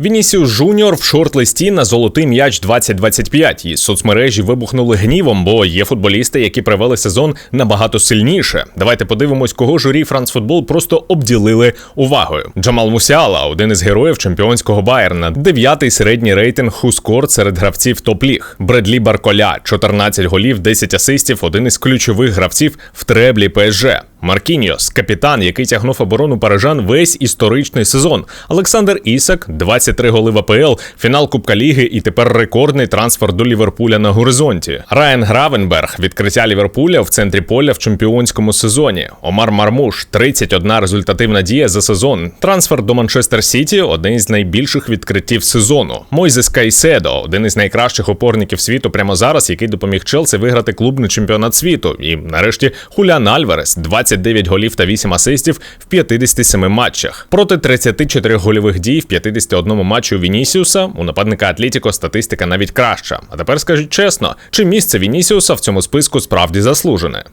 Вінісіус Жуніор в шорт-листі на золотий м'яч 2025. І соцмережі вибухнули гнівом, бо є футболісти, які привели сезон набагато сильніше. Давайте подивимось, кого журі Францфутбол просто обділили увагою. Джамал Мусіала, один із героїв чемпіонського Байерна, дев'ятий середній рейтинг Хускор серед гравців топ-ліг. Бредлі Барколя, 14 голів, 10 асистів, один із ключових гравців в треблі ПСЖ. Маркіньос, капітан, який тягнув оборону парижан весь історичний сезон. Олександр Ісак, 23 голи в АПЛ, фінал Кубка Ліги і тепер рекордний трансфер до Ліверпуля на горизонті. Райан Гравенберг, відкриття Ліверпуля в центрі поля в чемпіонському сезоні. Омар Мармуш, 31 результативна дія за сезон. Трансфер до Манчестер Сіті один із найбільших відкриттів сезону. Мойзес Кайседо, один із найкращих опорників світу прямо зараз, який допоміг Челсі виграти клубний чемпіонат світу. І нарешті Хулян Альварес, 29 голів та 8 асистів в 57 матчах. Проти 34 гольових дій в 51 матчі у Вінісіуса у нападника Атлетіко статистика навіть краща. А тепер скажіть чесно, чи місце Вінісіуса в цьому списку справді заслужене?